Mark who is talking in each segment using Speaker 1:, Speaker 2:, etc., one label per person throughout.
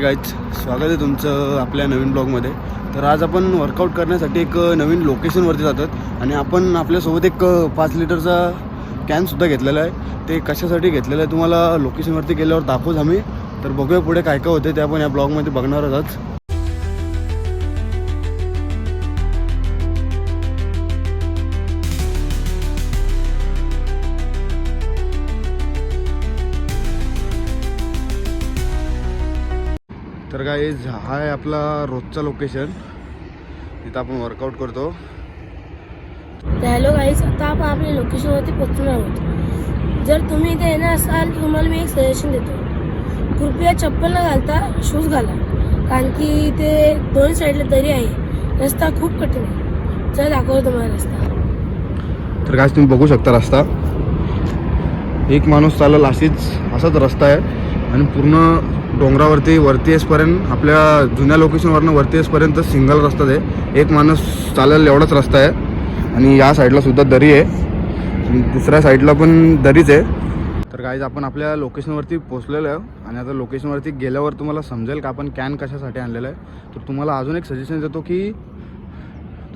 Speaker 1: Guys स्वागत आहे तुमचं आपल्या नवीन ब्लॉगमध्ये. तर आज आपण वर्कआउट करण्यासाठी एक नवीन लोकेशनवरती जातात आणि आपण आपल्यासोबत एक पाच लिटरचा कॅनसुद्धा घेतलेला आहे. ते कशासाठी घेतलेलं आहे तुम्हाला लोकेशनवरती गेल्यावर दाखवूच आम्ही. तर बघूया पुढे काय काय होते ते आपण या ब्लॉगमध्ये बघणार आहोत. तर काय हा आहे आपला रोजचा लोकेशन तिथं आपण वर्कआउट करतो.
Speaker 2: तर हॅलो गाईज आता आपण आपल्या लोकेशनवरती पोहोचणार आहोत. जर तुम्ही इथे येणार असाल तर तुम्हाला मी एक सजेशन देतो. कृपया चप्पल न घालता शूज घाला. कारण की इथे दोन साईडला दरी आहे. रस्ता खूप कठीण आहे. चला दाखवतो तुम्हाला रस्ता.
Speaker 1: तर काय तुम्ही बघू शकता रस्ता. एक माणूस चालेल अशीच असाच रस्ता आहे. आणि पूर्ण डोंगरावरती वरती येसपर्यंत आपल्या जुन्या लोकेशनवरनं वरती येसपर्यंत सिंगल रस्ता आहे. एक माणूस चालेल एवढाच रस्ता आहे. आणि या साईडला सुद्धा दरी आहे. दुसऱ्या साईडला पण दरीच आहे. तर काहीच आपण आपल्या लोकेशनवरती पोचलेलो आहे. आणि आता लोकेशनवरती गेल्यावर तुम्हाला समजेल का आपण कॅन कशासाठी आणलेलं आहे. तर तुम्हाला अजून एक सजेशन देतो की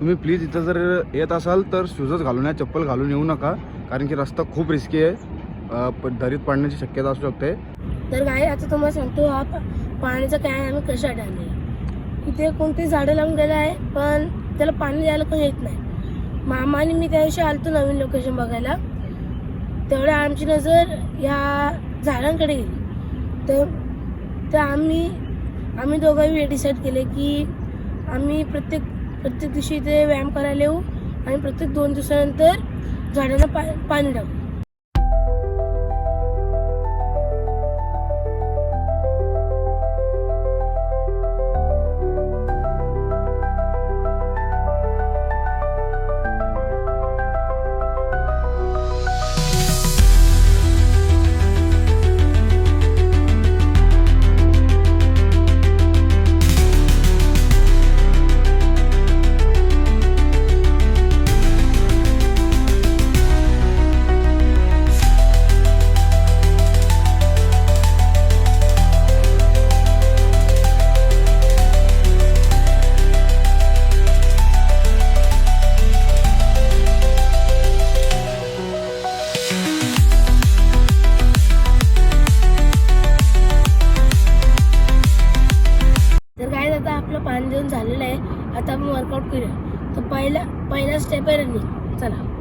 Speaker 1: तुम्ही प्लीज इथं जर येत असाल तर शूजच घालून या चप्पल घालून येऊ नका. कारण की रस्ता खूप रिस्की आहे. प- दरीत पडण्याची शक्यता असू शकते.
Speaker 2: तर काय आता तुम्हाला सांगतो हा पाण्याचा कॅन आम्ही कशा आणलेला इथे कोणते झाडं लावून गेलं आहे पण त्याला पाणी द्यायला कोणी येत नाही. मामाने मी त्या दिवशी आलतो नवीन लोकेशन बघायला. तेवढ्या आमची नजर या झाडांकडे गेली. तर तर आम्ही आम्ही दोघांनी डिसाईड केले की आम्ही प्रत्येक प्रत्येक दिवशी इथे व्यायाम करायला येऊ आणि प्रत्येक दोन दिवसानंतर झाडांना पा पाणी टाकू. आपलं पाणी देऊन झालेलं आहे. आता आपण वर्कआउट करूया. तर पहिला पहिला स्टेप आहे रनिंग चला.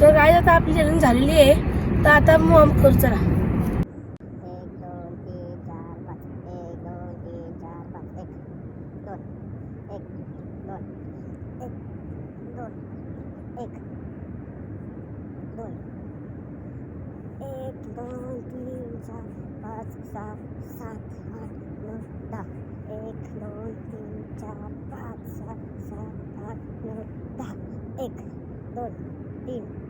Speaker 2: तर काय आता आपली रनिंग झालेली आहे तर आता मग करू चला
Speaker 3: एक दोन एक दोन तीन.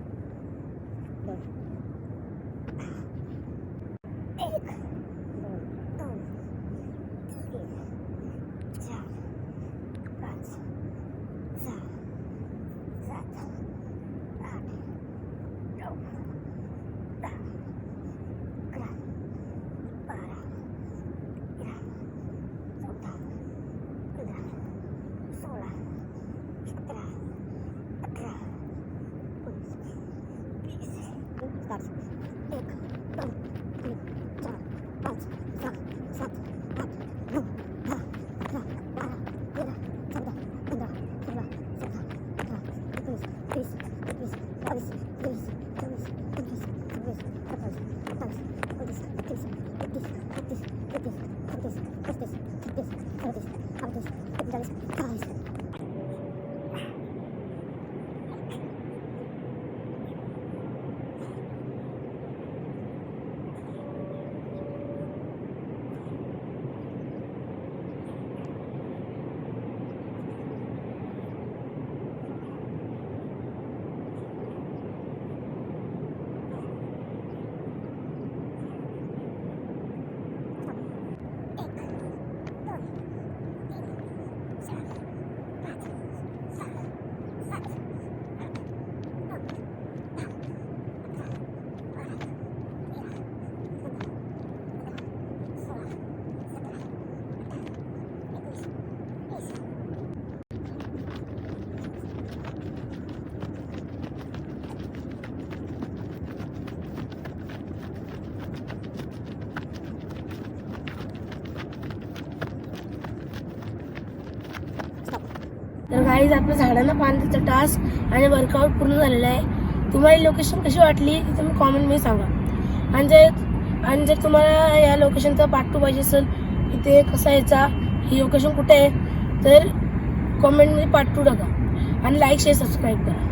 Speaker 3: this, push this, this, this.
Speaker 2: Guys काही आपल्या झाडांना पाण्याचा टास्क आणि वर्कआउट पूर्ण झालेलं आहे. तुम्हाला लोकेशन कशी वाटली ते तुम्ही कॉमेंटमध्ये सांगा. आणि जर आणि जर तुम्हाला या लोकेशनचा पार्ट टू पाहिजे असेल इथे कसा यायचा ही लोकेशन कुठे आहे तर कॉमेंटमध्ये पार्ट टू टाका. आणि लाईक शेअर सबस्क्राईब करा.